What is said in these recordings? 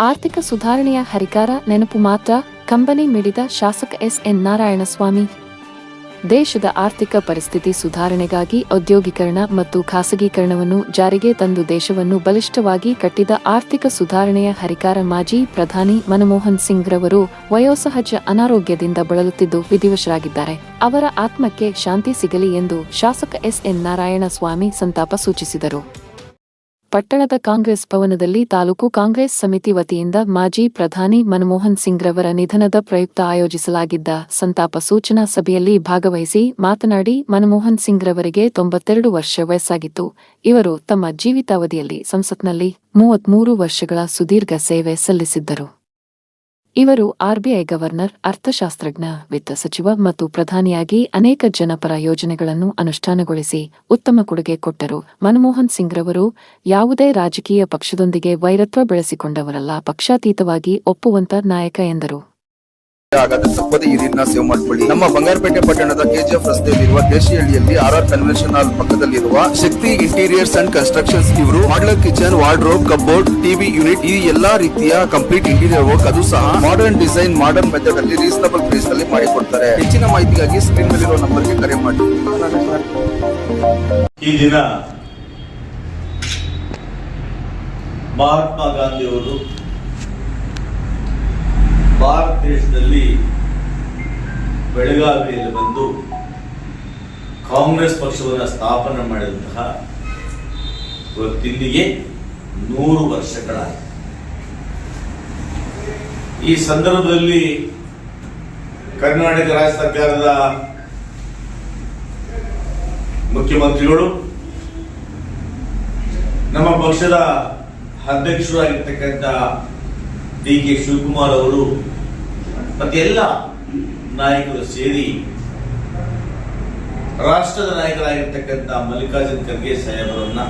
ಆರ್ಥಿಕ ಸುಧಾರಣೆಯ ಹರಿಕಾರ ನೆನಪು ಮಾತ್ರ ಕಂಬನಿ ಮಿಡಿದ ಶಾಸಕ ಎಸ್ ಎನ್ ನಾರಾಯಣಸ್ವಾಮಿ. ದೇಶದ ಆರ್ಥಿಕ ಪರಿಸ್ಥಿತಿ ಸುಧಾರಣೆಗಾಗಿ ಔದ್ಯೋಗೀಕರಣ ಮತ್ತು ಖಾಸಗೀಕರಣವನ್ನು ಜಾರಿಗೆ ತಂದು ದೇಶವನ್ನು ಬಲಿಷ್ಠವಾಗಿ ಕಟ್ಟಿದ ಆರ್ಥಿಕ ಸುಧಾರಣೆಯ ಹರಿಕಾರ ಮಾಜಿ ಪ್ರಧಾನಿ ಮನಮೋಹನ್ ಸಿಂಗ್ ರವರು ವಯೋಸಹಜ ಅನಾರೋಗ್ಯದಿಂದ ಬಳಲುತ್ತಿದ್ದು ವಿಧಿವಶರಾಗಿದ್ದಾರೆ. ಅವರ ಆತ್ಮಕ್ಕೆ ಶಾಂತಿ ಸಿಗಲಿ ಎಂದು ಶಾಸಕ ಎಸ್ ಎನ್ ನಾರಾಯಣಸ್ವಾಮಿ ಸಂತಾಪ ಸೂಚಿಸಿದರು. ಪಟ್ಟಣದ ಕಾಂಗ್ರೆಸ್ ಭವನದಲ್ಲಿ ತಾಲೂಕು ಕಾಂಗ್ರೆಸ್ ಸಮಿತಿ ವತಿಯಿಂದ ಮಾಜಿ ಪ್ರಧಾನಿ ಮನಮೋಹನ್ ಸಿಂಗ್ ರವರ ನಿಧನದ ಪ್ರಯುಕ್ತ ಆಯೋಜಿಸಲಾಗಿದ್ದ ಸಂತಾಪ ಸೂಚನಾ ಸಭೆಯಲ್ಲಿ ಭಾಗವಹಿಸಿ ಮಾತನಾಡಿ, ಮನಮೋಹನ್ ಸಿಂಗ್ ರವರಿಗೆ ತೊಂಬತ್ತೆರಡು ವರ್ಷ ವಯಸ್ಸಾಗಿತ್ತು. ಇವರು ತಮ್ಮ ಜೀವಿತಾವಧಿಯಲ್ಲಿ ಸಂಸತ್ನಲ್ಲಿ ಮೂವತ್ಮೂರು ವರ್ಷಗಳ ಸುದೀರ್ಘ ಸೇವೆ ಸಲ್ಲಿಸಿದ್ದರು. ಇವರು ಆರ್ಬಿಐ ಗವರ್ನರ್, ಅರ್ಥಶಾಸ್ತ್ರಜ್ಞ, ವಿತ್ತ ಸಚಿವ ಮತ್ತು ಪ್ರಧಾನಿಯಾಗಿ ಅನೇಕ ಜನಪರ ಯೋಜನೆಗಳನ್ನು ಅನುಷ್ಠಾನಗೊಳಿಸಿ ಉತ್ತಮ ಕೊಡುಗೆ ಕೊಟ್ಟರು. ಮನಮೋಹನ್ ಸಿಂಗ್ ರವರು ಯಾವುದೇ ರಾಜಕೀಯ ಪಕ್ಷದೊಂದಿಗೆ ವೈರತ್ವ ಬೆಳೆಸಿಕೊಂಡವರಲ್ಲ, ಪಕ್ಷಾತೀತವಾಗಿ ಒಪ್ಪುವಂತ ನಾಯಕ ಎಂದರು. ಹಾಗಾದ್ರೆ ತಪ್ಪದೆ ಈ ನೀರನ್ನ ಸೇವ್ ಮಾಡ್ಕೊಳ್ಳಿ. ನಮ್ಮ ಬಂಗಾರಪೇಟೆ ಪಟ್ಟಣದ ಕೆಜಿಎಫ್ ರಸ್ತೆಯಲ್ಲಿರುವ ದೇಶಿಹಳ್ಳಿಯಲ್ಲಿ ಆರ್ ಆರ್ ಕನ್ವೆನ್ಷನ್ ಹಾಲ್ ಪಕ್ಕದಲ್ಲಿರುವ ಶಕ್ತಿ ಇಂಟೀರಿಯರ್ಸ್ ಅಂಡ್ ಕನ್ಸ್ಟ್ರಕ್ಷನ್ಸ್ ಇವರು modular kitchen, wardrobe, cupboard, TV unit ಈ ಎಲ್ಲಾ ರೀತಿಯ ಕಂಪ್ಲೀಟ್ ಇಂಟೀರಿಯರ್ ವರ್ಕ್ ಅದು ಸಹ ಮಾಡರ್ನ್ ಡಿಸೈನ್, ಮಾಡರ್ನ್ ಮೆಥಡ್ ಅಲ್ಲಿ ರೀಸನಬಲ್ ಪ್ರೈಸ್ನಲ್ಲಿ ಮಾಡಿಕೊಡ್ತಾರೆ. ಹೆಚ್ಚಿನ ಮಾಹಿತಿಗಾಗಿ ಸ್ಕ್ರೀನ್ ನಲ್ಲಿರುವ ನಂಬರ್ಗೆ ಕರೆ ಮಾಡಿ. ಈ ದಿನ ಮಹಾತ್ಮ ಗಾಂಧಿಯವರು ಭಾರತ ದೇಶದಲ್ಲಿ ಬೆಳಗಾವಿಯಲ್ಲಿ ಬಂದು ಕಾಂಗ್ರೆಸ್ ಪಕ್ಷವನ್ನು ಸ್ಥಾಪನೆ ಮಾಡಿದಂತಹ ಇವತ್ತಿಲ್ಲಿಗೆ ನೂರು ವರ್ಷಗಳ ಈ ಸಂದರ್ಭದಲ್ಲಿ ಕರ್ನಾಟಕ ರಾಜ್ಯ ಸರ್ಕಾರದ ಮುಖ್ಯಮಂತ್ರಿಗಳು, ನಮ್ಮ ಪಕ್ಷದ ಅಧ್ಯಕ್ಷರಾಗಿರ್ತಕ್ಕಂಥ ಡಿ ಕೆ ಶಿವಕುಮಾರ್ ಅವರು ಮತ್ತೆ ಎಲ್ಲ ನಾಯಕರು ಸೇರಿ ರಾಷ್ಟ್ರದ ನಾಯಕರಾಗಿರ್ತಕ್ಕಂಥ ಮಲ್ಲಿಕಾರ್ಜುನ್ ಖರ್ಗೆ ಸಾಹೇಬರನ್ನ,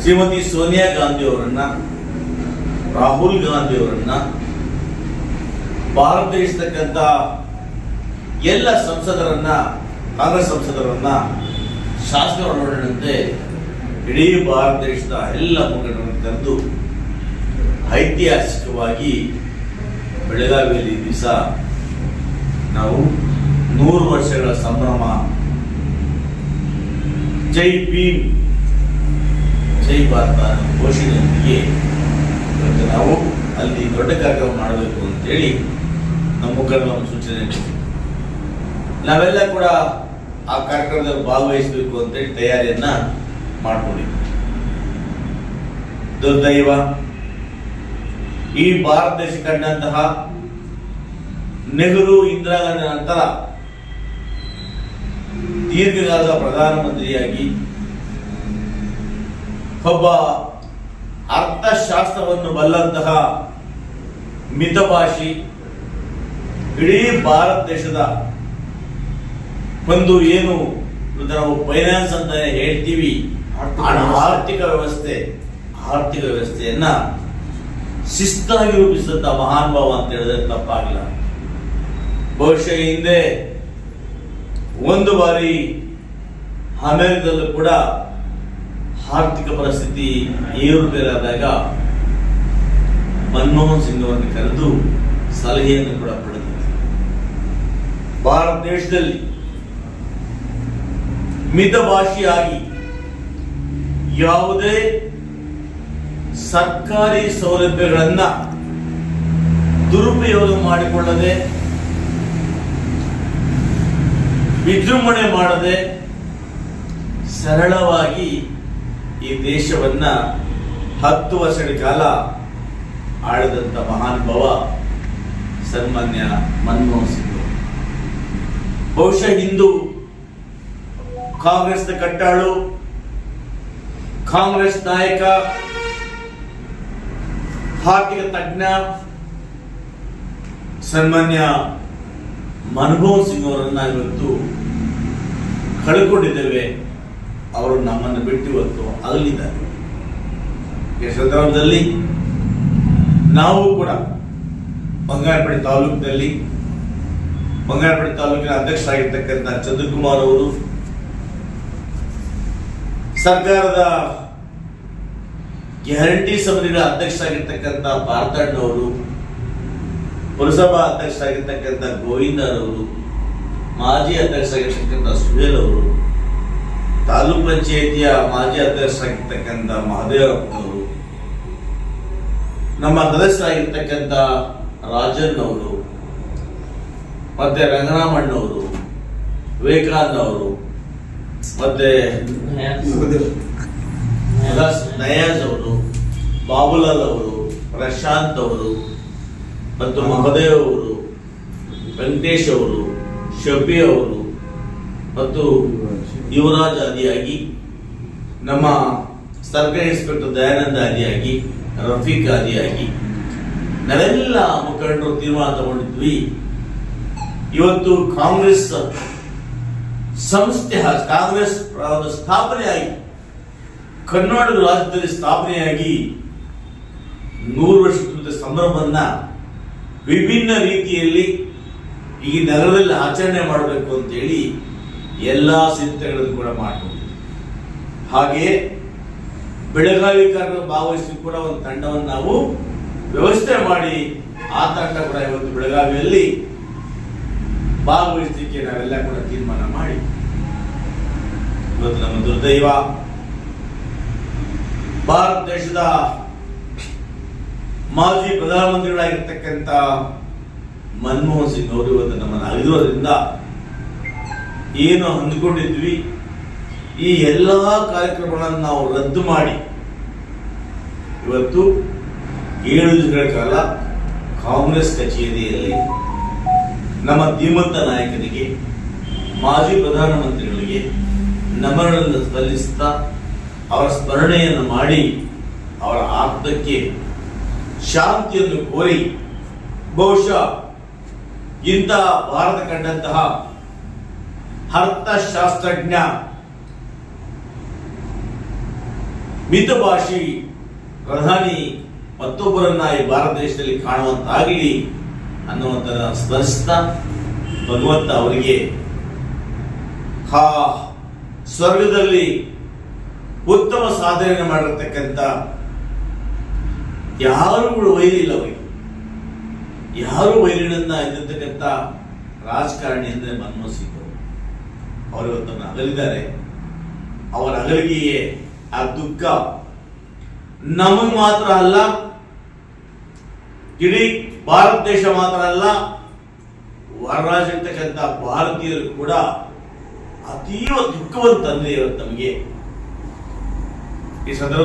ಶ್ರೀಮತಿ ಸೋನಿಯಾ ಗಾಂಧಿ ಅವರನ್ನ, ರಾಹುಲ್ ಗಾಂಧಿ ಅವರನ್ನ, ಭಾರತ ದೇಶತಕ್ಕಂಥ ಎಲ್ಲ ಸಂಸದರನ್ನ, ಕಾಂಗ್ರೆಸ್ ಸಂಸದರನ್ನ ಶಾಸಕರ ಒಳಗೊಂಡಂತೆ ಇಡೀ ಭಾರತ ದೇಶದ ಎಲ್ಲ ಮುಖಂಡರನ್ನು ಕರೆದು ಐತಿಹಾಸಿಕವಾಗಿ ಬೆಳಗಾವಿಯಲ್ಲಿ ದಿವಸ ನಾವು ನೂರು ವರ್ಷಗಳ ಸಂಭ್ರಮ. ಜೈ ಭೀಮ್. ಜೈ ಭಾರತ ಘೋಷಣೆಯೊಂದಿಗೆ ಇವತ್ತು ನಾವು ಅಲ್ಲಿ ದೊಡ್ಡ ಕಾರ್ಯಕ್ರಮ ಮಾಡಬೇಕು ಅಂತೇಳಿ ನಮ್ಮ ಮುಖಂಡರ ಸೂಚನೆ. ನಾವೆಲ್ಲ ಕೂಡ ಆ ಕಾರ್ಯಕ್ರಮದಲ್ಲಿ ಭಾಗವಹಿಸಬೇಕು ಅಂತೇಳಿ ತಯಾರಿಯನ್ನ ಮಾಡ್ಕೊಂಡಿದ್ವಿ. ದುರ್ದೈವ ಈ ಭಾರತ ದೇಶ ಕಂಡಂತಹ ನೆಹರು ಇಂದಿರಾ ಗಾಂಧಿ ನಂತರ ದೀರ್ಘಕಾಲದ ಪ್ರಧಾನಮಂತ್ರಿಯಾಗಿ ಒಬ್ಬ ಅರ್ಥಶಾಸ್ತ್ರವನ್ನು ಬಲ್ಲಂತಹ ಮಿತಭಾಷಿ ಇಡೀ ಭಾರತ ದೇಶದ ಒಂದು ಏನು ನಾವು ಫೈನಾನ್ಸ್ ಅಂತ ಹೇಳ್ತೀವಿ ಆರ್ಥಿಕ ವ್ಯವಸ್ಥೆ. ಆರ್ಥಿಕ ವ್ಯವಸ್ಥೆಯನ್ನ ಶಿಸ್ತಾಗಿ ರೂಪಿಸಿದಂತ ಮಹಾನುಭಾವ ಅಂತ ಹೇಳಿದ್ರೆ ತಪ್ಪಾಗಿಲ್ಲ. ಬಹುಶಃ ಹಿಂದೆ ಒಂದು ಬಾರಿ ಅಮೆರಿಕದಲ್ಲೂ ಕೂಡ ಆರ್ಥಿಕ ಪರಿಸ್ಥಿತಿ ಏರುಪೇರಾದಾಗ ಮನಮೋಹನ್ ಸಿಂಗ್ ಅವರನ್ನು ಕರೆದು ಸಲಹೆಯನ್ನು ಕೂಡ ಪಡೆದಿದೆ ಭಾರತ ದೇಶದಲ್ಲಿ ಮಿತಭಾಷಿಯಾಗಿ ಯಾವುದೇ ಸರ್ಕಾರಿ ಸೌಲಭ್ಯಗಳನ್ನು ದುರುಪಯೋಗ ಮಾಡಿಕೊಳ್ಳದೆ, ವಿಜೃಂಭಣೆ ಮಾಡದೆ ಸರಳವಾಗಿ ಈ ದೇಶವನ್ನ ಹತ್ತು ವರ್ಷಗಳ ಕಾಲ ಆಳದಂತ ಮಹಾನುಭವ ಸನ್ಮಾನ್ಯ ಮನಮೋಹನ್ ಸಿಂಗ್. ಬಹುಶಃ ಇಂದು ಕಾಂಗ್ರೆಸ್ನ ಕಟ್ಟಾಳು, ಕಾಂಗ್ರೆಸ್ ನಾಯಕ ಆರ್ಥಿಕ ತಜ್ಞ ಸನ್ಮಾನ್ಯ ಮನಮೋಹನ್ ಸಿಂಗ್ ಅವರನ್ನ ಇವತ್ತು ಕಳ್ಕೊಂಡಿದ್ದೇವೆ. ಅವರು ನಮ್ಮನ್ನು ಬಿಟ್ಟು ಇವತ್ತು ಅಗಲಿದ್ದಾರೆ ಈ ಸಂದರ್ಭದಲ್ಲಿ ನಾವು ಕೂಡ ಬಂಗಾರಪೇಟೆ ತಾಲೂಕಿನಲ್ಲಿ, ಬಂಗಾರಪೇಟೆ ತಾಲೂಕಿನ ಅಧ್ಯಕ್ಷರಾಗಿರ್ತಕ್ಕಂಥ ಚಂದ್ರಕುಮಾರ್ ಅವರು ಸರ್ಕಾರದ ಗ್ಯಾರಂಟಿ ಸಮಿತಿಗಳ ಅಧ್ಯಕ್ಷರಾಗಿರ್ತಕ್ಕಂಥ ಭಾರತಣ್ಣವರು, ಪುರಸಭಾ ಅಧ್ಯಕ್ಷರಾಗಿರ್ತಕ್ಕಂಥ ಗೋವಿಂದರವರು, ಮಾಜಿ ಅಧ್ಯಕ್ಷರಾಗಿರ್ತಕ್ಕಂಥ ಸುಹೇಲ್ ಅವರು ತಾಲೂಕ್ ಪಂಚಾಯತಿಯ ಮಾಜಿ ಅಧ್ಯಕ್ಷರಾಗಿರ್ತಕ್ಕಂಥ ಮಹದೇವಪ್ಪನವರು ನಮ್ಮ ಸದಸ್ಯರಾಗಿರ್ತಕ್ಕಂಥ ರಾಜನ್ ಅವರು ಮತ್ತೆ ರಂಗರಾಮಣ್ಣವರು ವಿವೇಕಾನಂದ ಅವರು ಮತ್ತೆ ಉಲ್ಲಾಸ್ ನಯಾಜ್ ಅವರು ಬಾಬುಲಾಲ್ ಅವರು ಪ್ರಶಾಂತ್ ಅವರು ಮತ್ತು ಮಹದೇವ್ ಅವರು ವೆಂಕಟೇಶ್ ಅವರು ಶಬಿ ಅವರು ಮತ್ತು ಯುವರಾಜ್ ಆದಿಯಾಗಿ ನಮ್ಮ ಸರ್ಕಾರಿ ಇನ್ಸ್ಪೆಕ್ಟರ್ ದಯಾನಂದ ಆದಿಯಾಗಿ ರಫೀಕ್ ಆದಿಯಾಗಿ ನಾವೆಲ್ಲ ಮುಖಂಡರು ತೀರ್ಮಾನ ತಗೊಂಡಿದ್ವಿ. ಇವತ್ತು ಕಾಂಗ್ರೆಸ್ ಸಂಸ್ಥೆ ಕಾಂಗ್ರೆಸ್ ಸ್ಥಾಪನೆ ಸ್ಥಾಪನೆಯಾಗಿ ಕರ್ನಾಟಕ ರಾಜ್ಯದಲ್ಲಿ ಸ್ಥಾಪನೆಯಾಗಿ ನೂರು ವರ್ಷದ ಸಂಭ್ರಮವನ್ನ ವಿಭಿನ್ನ ರೀತಿಯಲ್ಲಿ ಈ ನಗರದಲ್ಲಿ ಆಚರಣೆ ಮಾಡಬೇಕು ಅಂತೇಳಿ ಎಲ್ಲಾ ಸಿದ್ಧತೆಗಳನ್ನು ಕೂಡ ಮಾಡಿಕೊಂಡಿದ್ವಿ. ಹಾಗೆಯೇ ಬೆಳಗಾವಿಕಾರರು ಭಾಗವಹಿಸಿ ಕೂಡ ಒಂದು ತಂಡವನ್ನು ನಾವು ವ್ಯವಸ್ಥೆ ಮಾಡಿ ಆ ತಂಡ ಕೂಡ ಇವತ್ತು ಬೆಳಗಾವಿಯಲ್ಲಿ ಭಾಗವಹಿಸಲಿಕ್ಕೆ ನಾವೆಲ್ಲ ಕೂಡ ತೀರ್ಮಾನ ಮಾಡಿ. ಇವತ್ತು ನಮ್ಮ ದುರ್ದೈವ ಭಾರತ ದೇಶದ ಮಾಜಿ ಪ್ರಧಾನಮಂತ್ರಿಗಳಾಗಿರ್ತಕ್ಕಂಥ ಮನಮೋಹನ್ ಸಿಂಗ್ ಅವರು ಇವತ್ತು ನಮ್ಮನ್ನು ಅಗಿರೋದ್ರಿಂದ ಏನು ಅಂದುಕೊಂಡಿದ್ವಿ, ಈ ಎಲ್ಲ ಕಾರ್ಯಕ್ರಮಗಳನ್ನು ನಾವು ರದ್ದು ಮಾಡಿ ಇವತ್ತು ಏಳು ದಿನಗಳ ಕಾಲ ಕಾಂಗ್ರೆಸ್ ಕಚೇರಿಯಲ್ಲಿ ನಮ್ಮ ಧೀಮಂತ ನಾಯಕರಿಗೆ ಮಾಜಿ ಪ್ರಧಾನಮಂತ್ರಿಗಳಿಗೆ ನಮನಗಳನ್ನು ಸಲ್ಲಿಸ್ತಾ ಅವರ ಸ್ಮರಣೆಯನ್ನು ಮಾಡಿ ಅವರ ಆತ್ಮಕ್ಕೆ ಶಾಂತಿಯನ್ನು ಕೋರಿ ಬಹುಶಃ ಇಂಥ ಭಾರತ ಕಂಡಂತಹ ಅರ್ಥಶಾಸ್ತ್ರಜ್ಞ, ಮಿತಭಾಷಿ ಪ್ರಧಾನಿ ಮತ್ತೊಬ್ಬರನ್ನ ಈ ಭಾರತ ದೇಶದಲ್ಲಿ ಕಾಣುವಂತಾಗಲಿ ಅನ್ನುವಂಥದ್ದನ್ನು ಸ್ಮರಿಸ್ತಾ ಭಗವಂತ ಅವರಿಗೆ, ಹಾ, ಸ್ವರ್ಗದಲ್ಲಿ ಉತ್ತಮ ಸಾಧನೆ ಮಾಡಿರ್ತಕ್ಕಂಥ ಯಾರು ಕೂಡ ವೈರಿಲ್ಲ ಅವರಿಗೆ. ಯಾರು ವೈರಿಗಳನ್ನ ಇದ್ದಿರ್ತಕ್ಕಂಥ ರಾಜಕಾರಣಿ ಅಂದ್ರೆ ಮನಮೋಹನ್ ಸಿಂಗ್ ಅವರು. ಅವರು ಇವತ್ತನ್ನು ಅಗಲಿದ್ದಾರೆ ಅವರ ಅಗಲಿಗೆಯೇ ಆ ದುಃಖ ನಮಗ್ ಮಾತ್ರ ಅಲ್ಲ, ಇಡೀ ಭಾರತ ದೇಶ ಮಾತ್ರ ಅಲ್ಲ ಹೊರರಾಜಿರ್ತಕ್ಕಂಥ ಭಾರತೀಯರು ಕೂಡ ಅತೀವ ದುಃಖವನ್ನು ತಂದಿದೆ ಇವತ್ತು ನಮಗೆ. ಈ ಸಂದರ್ಭ